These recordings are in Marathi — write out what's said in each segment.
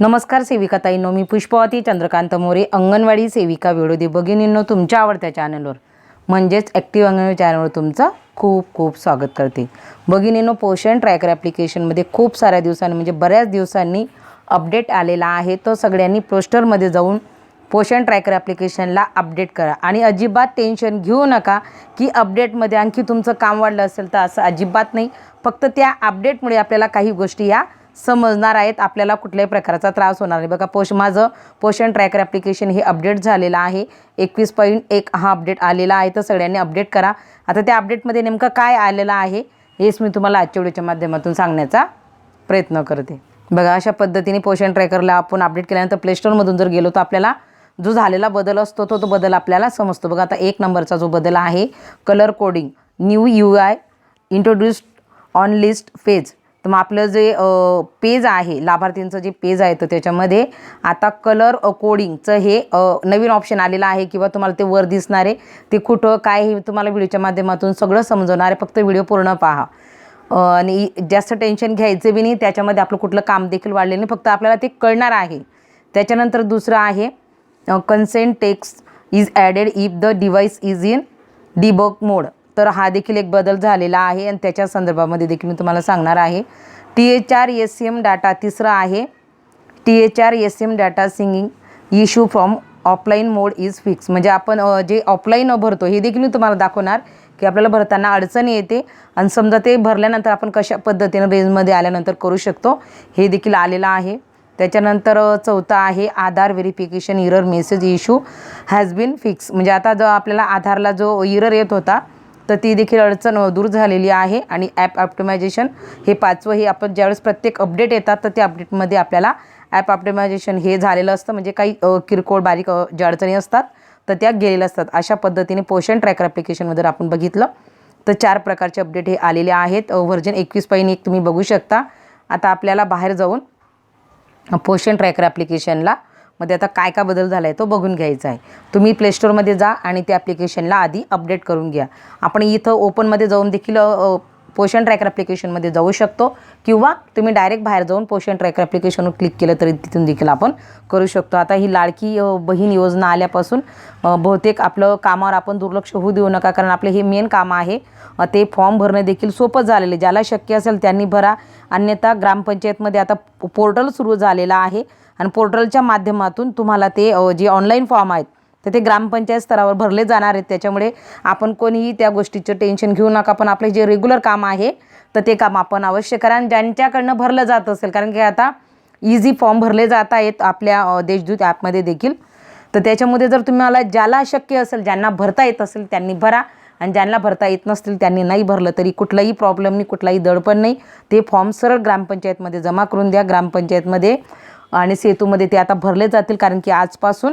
नमस्कार सेविका ताईंनो मी पुष्पवती चंद्रकांत मोरे अंगणवाडी सेविका विरोधी भगिनींनो तुमच्या आवडत्या चॅनलवर. म्हणजेच ॲक्टिव्ह अंगणवाडी चॅनलवर तुमचं खूप खूप स्वागत करते. भगिनींनो पोषण ट्रॅकर ॲप्लिकेशनमध्ये खूप साऱ्या दिवसांनी म्हणजे बऱ्याच दिवसांनी अपडेट आलेला आहे. तो सगळ्यांनी पोस्टरमध्ये जाऊन पोषण ट्रॅकर ॲप्लिकेशनला अपडेट करा. आणि अजिबात टेन्शन घेऊ नका की अपडेटमध्ये आणखी तुमचं काम वाढलं असेल तर असं अजिबात नाही. फक्त त्या अपडेटमुळे आपल्याला काही गोष्टी या समजणार आहेत आपल्याला कुठल्याही प्रकारचा त्रास होणार नाही. बघा पोष माझं पोषण ट्रॅकर ॲप्लिकेशन हे अपडेट झालेलं आहे. एकवीस पॉईंट एक हा अपडेट आलेला आहे. तर सगळ्यांनी अपडेट करा. आता त्या अपडेटमध्ये नेमकं काय आलेलं आहे हेच मी तुम्हाला आजच्या व्हिडिओच्या माध्यमातून सांगण्याचा प्रयत्न करते. बघा अशा पद्धतीने पोषण ट्रॅकरला आपण अपडेट केल्यानंतर प्लेस्टोरमधून जर गेलो तर आपल्याला जो झालेला बदल असतो तो तो बदल आपल्याला समजतो. बघा आता एक नंबरचा जो बदल आहे colour coding new U I introduced on list page तर मग आपलं जे पेज आहे लाभार्थींचं जे पेज आहे तर त्याच्यामध्ये आता कलर कोडिंगचं हे नवीन ऑप्शन आलेलं आहे किंवा तुम्हाला ते वर दिसणार आहे. ते कुठं काय हे तुम्हाला व्हिडिओच्या माध्यमातून सगळं समजवणार आहे. फक्त व्हिडिओ पूर्ण पहा. आणि जास्त टेन्शन घ्यायचं बी नाही. त्याच्यामध्ये आपलं कुठलं काम देखील वाढलेलं नाही. फक्त आपल्याला ते कळणार आहे. त्याच्यानंतर दुसरं आहे consent text is added if the device is in debug mode तर हा देखील एक बदल झालेला आहे आणि त्याच्या संदर्भामध्ये देखील मी तुम्हाला सांगणार आहे. T H R S C M data तिसरा आहे. T H R S M data syncing issue from offline mode is fix. म्हणजे आपण जे ऑफलाईन भरतो हे देखील मी तुम्हाला दाखवणार की आपल्याला भरताना अडचणी येते आणि समजा ते भरल्यानंतर आपण कशा पद्धतीनं रेंजमध्ये आल्यानंतर करू शकतो हे देखील आलेलं आहे. त्याच्यानंतर चौथा आहे Aadhaar verification error message issue has been fix. म्हणजे आता जो आपल्याला आधारला जो इरर येत होता तर ती देखील अडचण दूर झालेली आहे आणि ॲप ऑप्टिमायझेशन हे पाचवं हे आपण ज्यावेळेस प्रत्येक अपडेट येतात तर त्या अपडेटमध्ये आपल्याला ॲप ऑप्टिमायझेशन हे झालेलं असतं. म्हणजे काही किरकोळ बारीक ज्या अडचणी असतात तर त्या गेलेल्या असतात. अशा पद्धतीने पोषण ट्रॅकर ॲप्लिकेशनमध्ये आपण बघितलं तर चार प्रकारचे अपडेट हे आलेले आहेत. व्हर्जन एकवीस पॉईंट एक तुम्ही बघू शकता. आता आपल्याला बाहेर जाऊन पोषण ट्रॅकर ॲप्लिकेशनला मध्ये आता काय काय बदल झाला आहे तो बघून घ्यायचा आहे. तुम्ही प्लेस्टोरमध्ये जा आणि त्या ॲप्लिकेशनला आधी अपडेट करून घ्या. आपण इथं ओपनमध्ये जाऊन देखील पोषण ट्रॅकर ॲप्लिकेशनमध्ये जाऊ शकतो किंवा तुम्ही डायरेक्ट बाहेर जाऊन पोषण ट्रॅकर ॲप्लिकेशनवर क्लिक केलं तरी तिथून देखील आपण करू शकतो. आता ही लाडकी बहीण योजना आल्यापासून बहुतेक आपलं कामावर आपण दुर्लक्ष होऊ देऊ नका कारण आपलं हे मेन काम आहे. ते फॉर्म भरणं देखील सोपं झालेलं आहे. ज्याला शक्य असेल त्यांनी भरा. अन्यथा ग्रामपंचायतमध्ये आता पोर्टल सुरू झालेलं आहे. आणि पोर्टलच्या माध्यमातून तुम्हाला ते जे ऑनलाईन फॉर्म आहेत तर ते ग्रामपंचायत स्तरावर भरले जाणार आहेत. त्याच्यामुळे आपण कोणीही त्या गोष्टीचं टेन्शन घेऊ नका. पण आपले जे रेग्युलर काम आहे तर ते काम आपण अवश्य करा. आणि ज्यांच्याकडनं भरलं जात असेल कारण की आता इझी फॉर्म भरले जात आहेत आपल्या देशदूत ॲपमध्ये देखील. तर त्याच्यामध्ये जर तुम्हाला ज्याला शक्य असेल ज्यांना भरता येत असेल त्यांनी भरा. आणि ज्यांना भरता येत नसतील त्यांनी नाही भरलं तरी कुठलाही प्रॉब्लेम नाही कुठलाही दडपण नाही. ते फॉर्म सरळ ग्रामपंचायतमध्ये जमा करून द्या. ग्रामपंचायतमध्ये आणि सेतूमध्ये ते आता भरले जातील कारण की आजपासून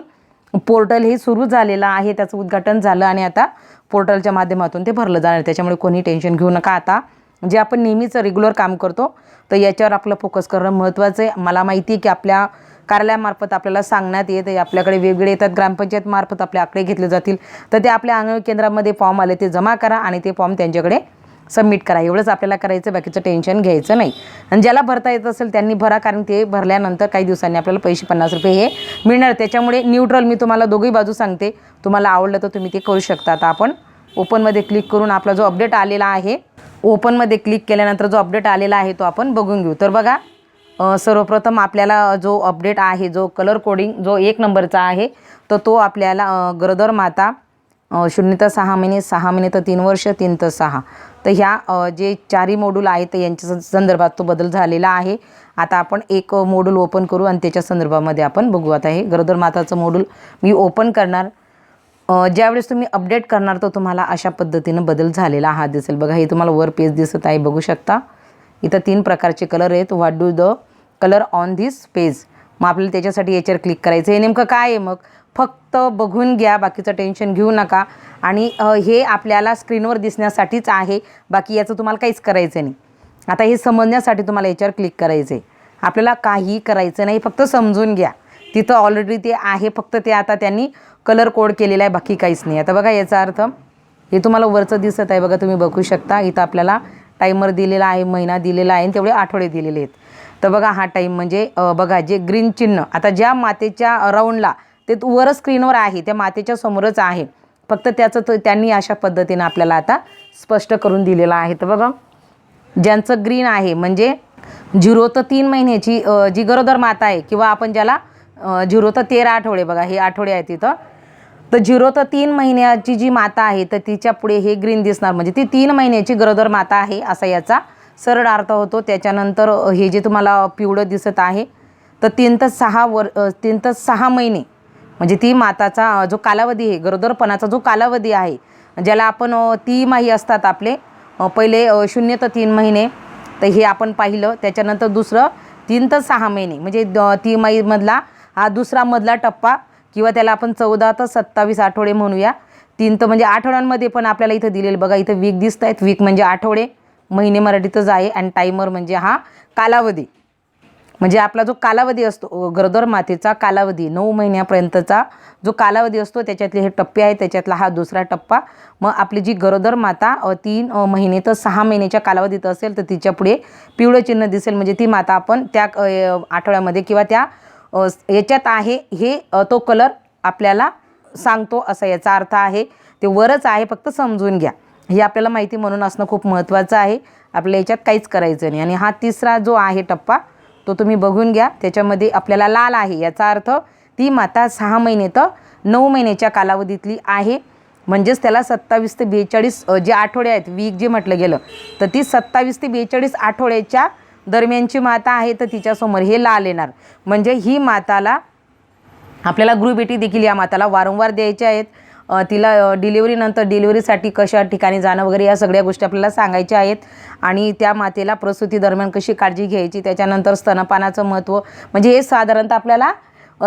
पोर्टल हे सुरू झालेलं आहे त्याचं उद्घाटन झालं आणि आता पोर्टलच्या माध्यमातून ते भरलं जाणार. त्याच्यामुळे कोणी टेन्शन घेऊ नका. आता जे आपण नेहमीच रेग्युलर काम करतो तर याच्यावर आपलं फोकस करणं महत्त्वाचं आहे. मला माहिती आहे की आपल्या कार्यालयामार्फत आपल्याला सांगण्यात येत आहे. आपल्याकडे वेगवेगळे येतात ग्रामपंचायतमार्फत आपले आपल्या आकडे घेतले जातील. तर ते आपल्या अंगणवाडी केंद्रामध्ये फॉर्म आले ते जमा करा आणि ते फॉर्म त्यांच्याकडे सबमिट करा. एवढंच आपल्याला करायचं बाकीचं टेन्शन घ्यायचं नाही. आणि ज्याला भरता येत असेल त्यांनी भरा कारण ते भरल्यानंतर काही दिवसांनी आपल्याला पैसे पन्नास रुपये हे मिळणार. त्याच्यामुळे न्यूट्रल मी तुम्हाला दोघी बाजू सांगते. तुम्हाला आवडलं तर तुम्ही ते करू शकता. आता आपण ओपनमध्ये क्लिक करून आपला जो अपडेट आलेला आहे ओपनमध्ये क्लिक केल्यानंतर जो अपडेट आलेला आहे तो आपण बघून घेऊ. तर बघा सर्वप्रथम आपल्याला जो अपडेट आहे जो कलर कोडिंग जो एक नंबरचा आहे तर तो आपल्याला गरोदर माता शून्य तर सहा महिने सहा महिने तर तीन वर्ष तीन तर सहा. तर ह्या जे चारही मॉड्यूल आहेत यांच्या संदर्भात तो बदल झालेला आहे. आता आपण एक मॉड्यूल ओपन करू आणि त्याच्या संदर्भामध्ये आपण बघू. आता हे गरोदर माताचं मॉड्यूल मी ओपन करणार. ज्यावेळेस तुम्ही अपडेट करणार तर तुम्हाला अशा पद्धतीनं बदल झालेला हा दिसेल. बघा हे तुम्हाला वर पेज दिसत आहे बघू शकता. इथं तीन प्रकारचे कलर आहेत. What do the colour on this page मग आपल्याला त्याच्यासाठी याच्यावर क्लिक करायचं हे नेमकं काय आहे मग? फक्त बघून घ्या बाकीचं टेन्शन घेऊ नका. आणि हे आपल्याला स्क्रीनवर दिसण्यासाठीच आहे. बाकी याचं तुम्हाला काहीच करायचं नाही. आता हे समजण्यासाठी तुम्हाला याच्यावर क्लिक करायचं आहे आपल्याला काही करायचं नाही फक्त समजून घ्या. तिथं ऑलरेडी ते आहे फक्त ते आता त्यांनी कलर कोड केलेला आहे बाकी काहीच नाही. आता बघा याचा अर्थ हे तुम्हाला वरचं दिसत आहे बघा तुम्ही बघू शकता. इथं आपल्याला टायमर दिलेला आहे महिना दिलेला आहे आणि तेवढे आठवडे दिलेले आहेत. तर बघा हा टाईम म्हणजे बघा जे ग्रीन चिन्ह आता ज्या मातेच्या राऊंडला ते वर स्क्रीनवर आहे त्या मातेच्या समोरच आहे. फक्त त्याचं तर त्यांनी अशा पद्धतीनं आपल्याला आता स्पष्ट करून दिलेलं आहे. तर बघा ज्यांचं ग्रीन आहे म्हणजे झिरो तर तीन महिन्याची जी गरोदर माता आहे किंवा आपण ज्याला झिरो तर तेरा आठवडे बघा हे आठवडे आहेत तिथं. तर झिरो तर तीन महिन्याची जी माता आहे तर तिच्या पुढे हे ग्रीन दिसणार. म्हणजे ती तीन महिन्याची गरोदर माता आहे असा याचा सरळ अर्थ होतो. त्याच्यानंतर हे जे तुम्हाला पिवळं दिसत आहे तर तीन तर सहा वर तीन तर सहा महिने म्हणजे ती माताचा जो कालावधी आहे गरोदरपणाचा जो कालावधी आहे ज्याला आपण ती माही असतात आपले पहिले शून्य तर तीन महिने तर हे आपण पाहिलं. त्याच्यानंतर दुसरं तीन तर सहा महिने म्हणजे द तिमाहीमधला हा दुसरा मधला टप्पा किंवा त्याला आपण चौदा तर सत्तावीस आठवडे म्हणूया. तीन तर म्हणजे आठवड्यांमध्ये पण आपल्याला इथं दिलेलं बघा इथं वीक दिसत आहेत वीक म्हणजे आठवडे महिने मराठीतच आहे आणि टायमर म्हणजे हा कालावधी. म्हणजे आपला जो कालावधी असतो गरोदर मातेचा कालावधी नऊ महिन्यापर्यंतचा जो कालावधी असतो त्याच्यातले हे टप्पे आहे त्याच्यातला हा दुसरा टप्पा. मग आपली जी गरोदर माता तीन महिने तर सहा महिन्याच्या कालावधीत असेल तर तिच्या पुढे पिवळं चिन्ह दिसेल. म्हणजे ती माता आपण त्या आठवड्यामध्ये किंवा त्या याच्यात आहे हे तो कलर आपल्याला सांगतो असा याचा अर्थ आहे. ते वरच आहे फक्त समजून घ्या. हे आपल्याला माहिती म्हणून असणं खूप महत्त्वाचं आहे. आपल्या याच्यात काहीच करायचं नाही. आणि हा तिसरा जो आहे टप्पा तो तुम्ही बघून घ्या. त्याच्यामध्ये आपल्याला लाल आहे याचा अर्थ ती माता सहा महिने तर नऊ महिन्याच्या कालावधीतली आहे. म्हणजेच त्याला सत्तावीस ते बेचाळीस जे आठवडे आहेत वीक जे म्हटलं गेलं तर ती सत्तावीस ते बेचाळीस आठवड्याच्या दरम्यानची माता आहे तर तिच्यासमोर हे लाल येणार. म्हणजे ही माताला आपल्याला गृहभेटी देखील या माताला वारंवार द्यायच्या आहेत. तिला डिलिव्हरीनंतर डिलिव्हरीसाठी कशा ठिकाणी जाणं वगैरे या सगळ्या गोष्टी आपल्याला सांगायच्या आहेत. आणि त्या मातेला प्रसूती दरम्यान कशी काळजी घ्यायची त्याच्यानंतर स्तनपानाचं महत्त्व म्हणजे हे साधारणतः आपल्याला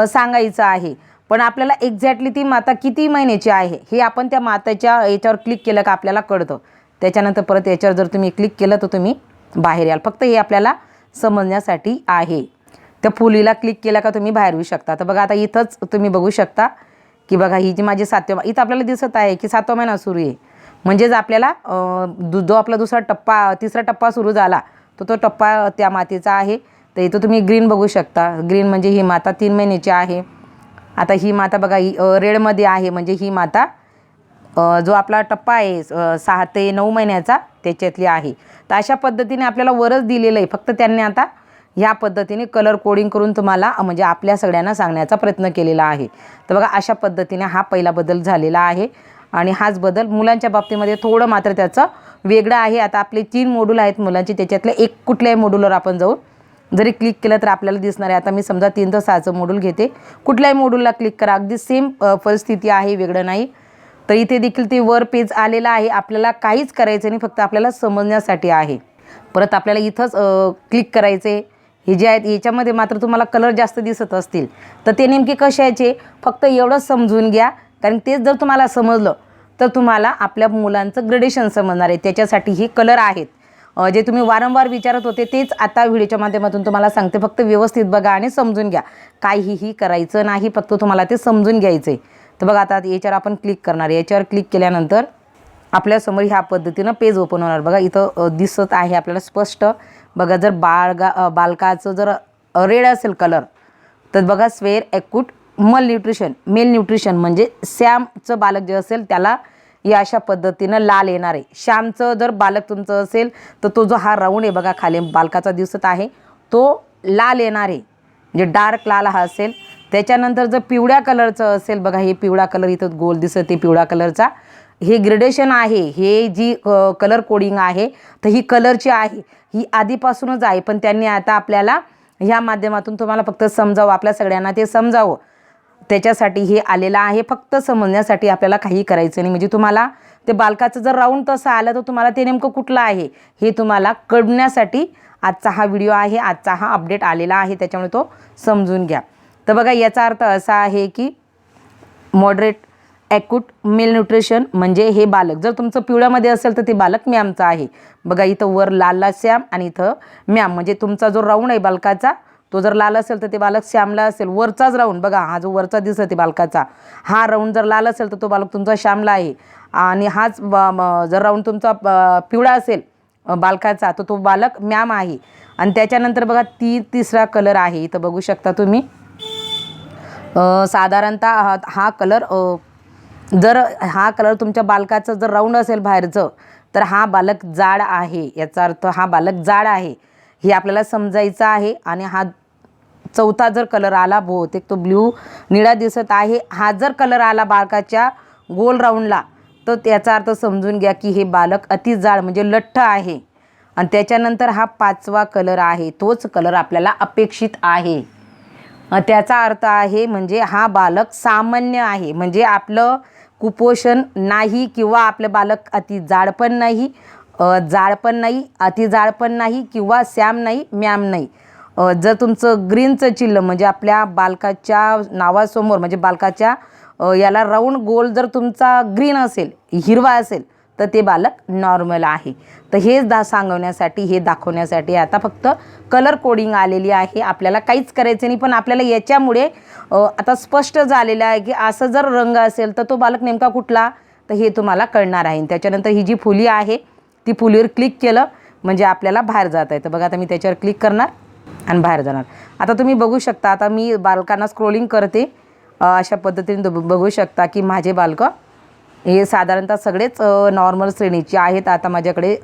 सांगायचं आहे. पण आपल्याला एक्झॅक्टली ती माता किती महिन्याची आहे हे आपण त्या माताच्या याच्यावर क्लिक केलं का आपल्याला कळतं. त्याच्यानंतर परत याच्यावर जर तुम्ही क्लिक केलं तर तुम्ही बाहेर याल. फक्त हे आपल्याला समजण्यासाठी आहे. त्या फुलीला क्लिक केला का तुम्ही बाहेर येऊ शकता. तर बघा आता इथंच तुम्ही बघू शकता. की बघा ही जी माझी सातव्या इथं आपल्याला दिसत आहे की सातवा महिना सुरू आहे. म्हणजेच आपल्याला दु जो आपला दुसरा टप्पा तिसरा टप्पा सुरू झाला तर तो टप्पा त्या मातेचा आहे. तर इथं तुम्ही ग्रीन बघू शकता. ग्रीन म्हणजे ही माता तीन महिन्याची आहे. आता ही माता बघा ही रेडमध्ये आहे. म्हणजे ही माता जो आपला टप्पा आहे सहा ते नऊ महिन्याचा त्याच्यातली आहे. तर अशा पद्धतीने आपल्याला वरच दिलेलं आहे. फक्त त्यांनी आता ह्या पद्धतीने कलर कोडिंग करून तुम्हाला म्हणजे आपल्या सगळ्यांना सांगण्याचा प्रयत्न केलेला आहे. तर बघा अशा पद्धतीने हा पहिला बदल झालेला आहे. आणि हाच बदल मुलांच्या बाबतीमध्ये थोडं मात्र त्याचं वेगळं आहे. आता आपले तीन मोडूल आहेत मुलांचे त्याच्यातले एक कुठल्याही मोडूलवर आपण जाऊन जरी क्लिक केलं तर आपल्याला दिसणार आहे. आता मी समजा तीन तर सहाचं मॉड्यूल घेते. कुठल्याही मॉड्यूलला क्लिक करा. अगदी सेम परिस्थिती आहे वेगळं नाही. तर इथे देखील ते वर पेज आलेलं आहे. आपल्याला काहीच करायचं नाही फक्त आपल्याला समजण्यासाठी आहे. परत आपल्याला इथंच क्लिक करायचे हे जे आहेत याच्यामध्ये मात्र तुम्हाला कलर जास्त दिसत असतील. तर ते नेमके कशाचे फक्त एवढंच समजून घ्या. कारण तेच जर तुम्हाला समजलं तर तुम्हाला आपल्या मुलांचं ग्रेडेशन समजणार आहे. त्याच्यासाठी हे कलर आहेत. जे तुम्ही वारंवार विचारत होते तेच आता व्हिडिओच्या माध्यमातून तुम्हाला सांगते. फक्त व्यवस्थित बघा आणि समजून घ्या. काहीही करायचं नाही फक्त तुम्हाला ते समजून घ्यायचं आहे तर बघा आता याच्यावर आपण क्लिक करणार याच्यावर क्लिक केल्यानंतर आपल्यासमोर ह्या पद्धतीनं पेज ओपन होणार. बघा इथं दिसत आहे आपल्याला स्पष्ट. बघा जर बाळगा बालकाचं जर रेड असेल कलर तर बघा severe acute malnutrition malnutrition म्हणजे सॅमचं बालक जे असेल त्याला या अशा पद्धतीनं लाल येणार आहे. श्यामचं जर बालक तुमचं असेल तर तो जो हा राऊंड आहे बघा खाली बालकाचा दिसत आहे तो लाल येणार आहे. म्हणजे डार्क लाल हा असेल त्याच्यानंतर जर पिवळ्या कलरचं असेल बघा हे पिवळा कलर इथं गोल दिसत आहे पिवळा कलरचा हे ग्रेडेशन आहे हे जी कलर कोडिंग आहे तर ही कलरची आहे. ही आधीपासूनच आहे पण त्यांनी आता आपल्याला ह्या माध्यमातून तुम्हाला फक्त समजावं आपल्या सगळ्यांना ते समजावं. त्याच्यासाठी हे आलेलं आहे फक्त समजण्यासाठी आपल्याला काही करायचं नाही. म्हणजे तुम्हाला ते बालकाचं जर राऊंड तसं आलं तर तुम्हाला ते नेमकं कुठलं आहे? हे तुम्हाला कळण्यासाठी आजचा हा व्हिडिओ आहे आजचा हा अपडेट आलेला आहे त्याच्यामुळे तो समजून घ्या. तर बघा याचा अर्थ असा आहे की मॉडरेट ॲक्यूट मेल न्यूट्रिशन म्हणजे हे बालक. जर तुमचं पिवळ्यामध्ये असेल तर ते बालक मॅमचं आहे. बघा इथं वर लालला श्याम आणि इथं मॅम म्हणजे तुमचा जो राऊंड आहे बालकाचा तो जर लाल असेल तर ते बालक श्यामला असेल. वरचाच राऊंड बघा हा जो वरचा दिसत आहे बालकाचा. हा राऊंड जर लाल असेल तर तो बालक तुमचा श्यामला आहे. आणि हाच जर राऊंड तुमचा पिवळा असेल बालकाचा तर तो बालक मॅम आहे. आणि त्याच्यानंतर बघा ती तिसरा कलर आहे. इथं बघू शकता तुम्ही. साधारणतः हा हा कलर जर हा कलर तुमच्या बालकाचं जर राऊंड असेल बाहेरचं तर हा बालक जाड आहे. याचा अर्थ हा बालक जाड आहे. हे आपल्याला समजायचं आहे आणि हा चौथा जर कलर आला बहुतेक तो ब्ल्यू निळा दिसत आहे. हा जर कलर आला बालकाच्या गोल राऊंडला तर त्याचा अर्थ समजून घ्या की हे बालक अति जाड म्हणजे लठ्ठ आहे. आणि त्याच्यानंतर हा पाचवा कलर आहे. तोच कलर आपल्याला अपेक्षित आहे. त्याचा अर्थ आहे म्हणजे हा बालक सामान्य आहे. म्हणजे आपलं कुपोषण नाही किंवा आपलं बालक अति जाड पण नाही जाड पण नाही अति जाड पण नाही किंवा सॅम नाही मॅम नाही. जर तुमचं ग्रीनचं चिल्ल म्हणजे आपल्या बालकाच्या नावासमोर म्हणजे बालकाच्या याला राऊंड गोल जर तुमचा ग्रीन असेल हिरवा असेल तर ते बालक नॉर्मल आहे. तर हेच दा सांगवण्यासाठी हे दाखवण्यासाठी आता फक्त कलर कोडिंग आलेली आहे. आपल्याला काहीच करायचं नाही पण आपल्याला याच्यामुळे आता स्पष्ट झालेलं आहे की असं जर रंग असेल तर तो बालक नेमका कुठला? तर हे तुम्हाला कळणार आहे. त्याच्यानंतर ही जी फुली आहे ती फुलीवर क्लिक केलं म्हणजे आपल्याला बाहेर जाता येतं बघा आता मी त्याच्यावर क्लिक करणार आणि बाहेर जाणार. आता तुम्ही बघू शकता आता मी बालकांना स्क्रोलिंग करते. अशा पद्धतीने बघू शकता की माझे बालकं हे साधारणतः सगळेच नॉर्मल श्रेणीचे आहेत. आता माझ्याकडे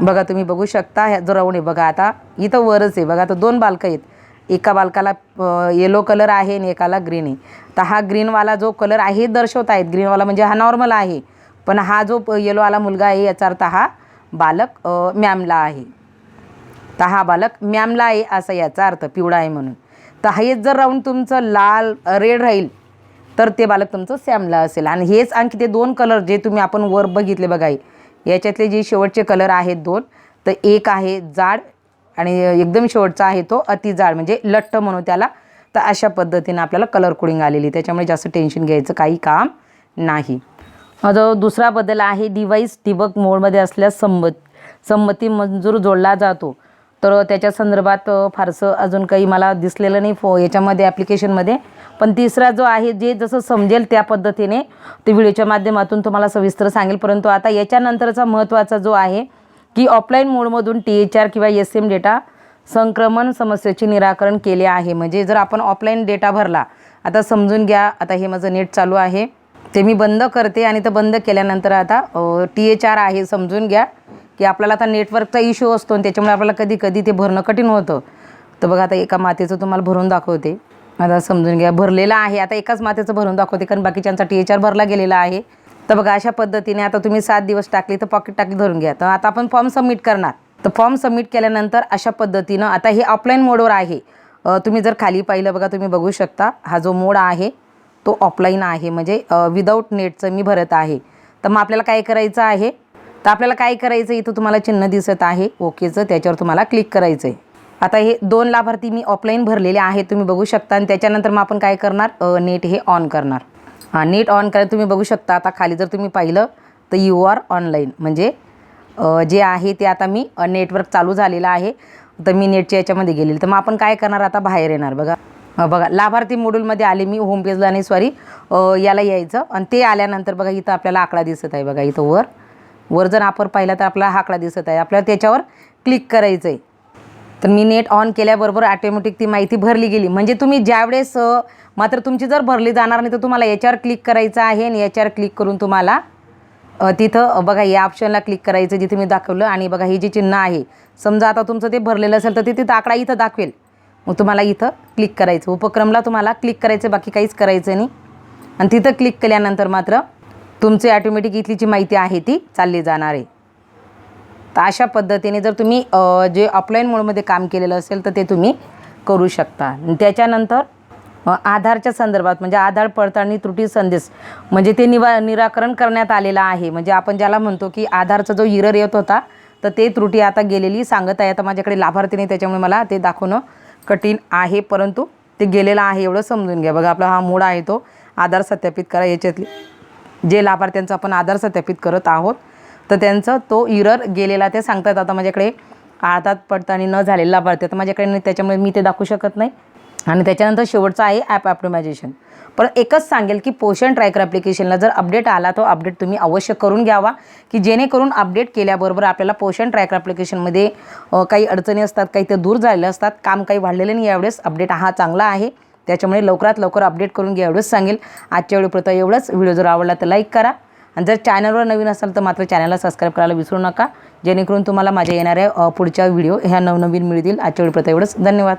बघा तुम्ही बघू शकता ह्या जो राऊंड आहे बघा आता इथं वरच आहे. बघा आता दोन बालकं आहेत. एका बालकाला येलो कलर आहे आणि एकाला ग्रीन आहे. तर हा ग्रीनवाला जो कलर आहे दर्शवत आहेत ग्रीनवाला म्हणजे हा नॉर्मल आहे. पण हा जो येलोवाला मुलगा आहे याचा अर्थ हा बालक मॅमला आहे. तर हा बालक मॅमला आहे असा याचा अर्थ पिवळा आहे म्हणून. तर हेच जर राऊंड तुमचं लाल रेड राहील तर ते बालक तुमचं सॅमला असेल. आणि हेच आणखी ते दोन कलर जे तुम्ही आपण वर बघितले बघा याच्यातले जे शेवटचे कलर आहेत दोन तर एक आहे जाड आणि एकदम शेवटचा आहे तो अति जाड म्हणजे लठ्ठ म्हणू त्याला. तर अशा पद्धतीने आपल्याला कलर कोडिंग आलेली त्याच्यामुळे जास्त टेन्शन घ्यायचं काही काम नाही. जो दुसरा बदल आहे डिव्हाइस ठिबक मोडमध्ये असल्यास संमत संमती मंजूर जोडला जातो. तर त्याच्या संदर्भात फारसं अजून काही मला दिसलेलं नाही. फो याच्यामध्ये ॲप्लिकेशनमध्ये पण तिसरा जो आहे जे जसं समजेल त्या पद्धतीने ते व्हिडिओच्या माध्यमातून तुम्हाला सविस्तर सांगेल. परंतु आता याच्यानंतरचा महत्त्वाचा जो आहे की ऑफलाईन मोडमधून टी एच आर किंवा एस एम डेटा संक्रमण समस्येचे निराकरण केले आहे. म्हणजे जर आपण ऑफलाईन डेटा भरला आता समजून घ्या आता हे माझं नेट चालू आहे. ते मी बंद करते आणि ते बंद केल्यानंतर आता टी एच आर आहे समजून घ्या. की आपल्याला आता नेटवर्कचा इश्यू असतो आणि त्याच्यामुळे आपल्याला कधी कधी ते भरणं कठीण होतं. तर बघा आता एका मातेचं तुम्हाला भरून दाखवते. आता समजून घ्या भरलेलं आहे. आता एकाच मातेचं भरून दाखवते कारण बाकीच्यांचा टी एच आर भरला गेलेला आहे. तर बघा अशा पद्धतीने आता तुम्ही सात दिवस टाकली तर पॉकेट टाकली धरून घ्या. तर आता आपण फॉर्म सबमिट करणार. तर फॉर्म सबमिट केल्यानंतर अशा पद्धतीनं आता हे ऑफलाईन मोडवर आहे. तुम्ही जर खाली पाहिलं बघा तुम्ही बघू शकता हा जो मोड आहे तो ऑफलाईन आहे. म्हणजे विदाऊट नेटचं मी भरत आहे. तर मग आपल्याला काय करायचं आहे? तर आपल्याला काय करायचं इथं तुम्हाला चिन्ह दिसत आहे. ओकेचं त्याच्यावर तुम्हाला क्लिक करायचं आहे आता हे दोन लाभार्थी मी ऑफलाईन भरलेले आहेत तुम्ही बघू शकता. आणि त्याच्यानंतर मग आपण काय करणार? नेट हे ऑन करणार. हां नेट ऑन करायला तुम्ही बघू शकता. आता खाली जर तुम्ही पाहिलं तर यू आर ऑनलाईन म्हणजे जे आहे ते आता मी नेटवर्क चालू झालेलं आहे. तर मी नेटच्या याच्यामध्ये गेलेली. तर मग आपण काय करणार? आता बाहेर येणार. बघा. बघा. लाभार्थी मोडूलमध्ये आले मी होम पेजला आणि सॉरी याला यायचं. आणि ते आल्यानंतर बघा इथं आपल्याला आकडा दिसत आहे. बघा इथं वर. वर जर आपण पाहिला तर आपला हाकडा दिसत आहे. आपल्याला त्याच्यावर क्लिक करायचं आहे तर मी नेट ऑन केल्याबरोबर ऑटोमॅटिक ती माहिती भरली गेली. म्हणजे तुम्ही ज्यावेळेस मात्र तुमची जर भरली जाणार नाही तर तुम्हाला याच्यावर क्लिक करायचं आहे आणि याच्यावर क्लिक करून तुम्हाला तिथं बघा या ऑप्शनला क्लिक करायचं जिथे मी दाखवलं आणि बघा हे जे चिन्ह आहे. समजा आता तुमचं ते भरलेलं असेल तर ते तिथं आकडा इथं दाखवेल. मग तुम्हाला इथं क्लिक करायचं. उपक्रमला तुम्हाला क्लिक करायचं बाकी काहीच करायचं नाही. आणि तिथं क्लिक केल्यानंतर मात्र तुमची ऑटोमॅटिक इथली जी माहिती आहे ती चालली जाणार आहे. तर अशा पद्धतीने जर तुम्ही जे ऑफलाईन मोडमध्ये काम केलेलं असेल तर ते तुम्ही करू शकता. त्याच्यानंतर आधारच्या संदर्भात म्हणजे आधार पडताळणी त्रुटी संदेश म्हणजे ते निवा निराकरण करण्यात आलेलं आहे. म्हणजे आपण ज्याला म्हणतो की आधारचा जो इरर येत होता तर ते त्रुटी आता गेलेली सांगत आहे. आता माझ्याकडे लाभार्थी नाही त्याच्यामुळे मला ते दाखवणं कठीण आहे. परंतु ते गेलेलं आहे एवढं समजून घ्या. बघा आपला हा मूड आहे तो. आधार सत्यापित करा याच्यातली. जे लाभार्थ्यांचा आपण आधार सत्यापित करत आहोत तर त्यांचं तो इरर गेलेला ते सांगतात. आता माझ्याकडे आळतात पडताळणी न झालेला लाभार्थी. तर माझ्याकडे नाही त्याच्यामुळे मी ते दाखवू शकत नाही. आणि त्याच्यानंतर शेवटचं आहे ॲप ॲप्टिमायझेशन पण एकच सांगेल की पोषण ट्रॅकर ॲप्लिकेशनला जर अपडेट आला तो अपडेट तुम्ही अवश्य करून घ्यावा की जेणेकरून अपडेट केल्याबरोबर आपल्याला पोषण ट्रॅकर ॲप्लिकेशनमध्ये काही अडचणी असतात काही ते दूर झालेल्या असतात काम काही वाढलेले नाही यावेळेस अपडेट हा चांगला आहे. त्याच्यामुळे लवकरात लवकर अपडेट करून घ्या एवढंच सांगेल. आजच्या व्हिडिओपुरता एवढंच. व्हिडिओ जर आवडला तर लाईक करा. आणि जर चॅनलवर नवीन असाल तर मात्र चॅनलला सबस्क्राईब करायला विसरू नका. जेणेकरून तुम्हाला माझ्या येणाऱ्या पुढच्या व्हिडिओ ह्या नवनवीन मिळतील. आजच्या व्हिडिओपुरता एवढंच. धन्यवाद.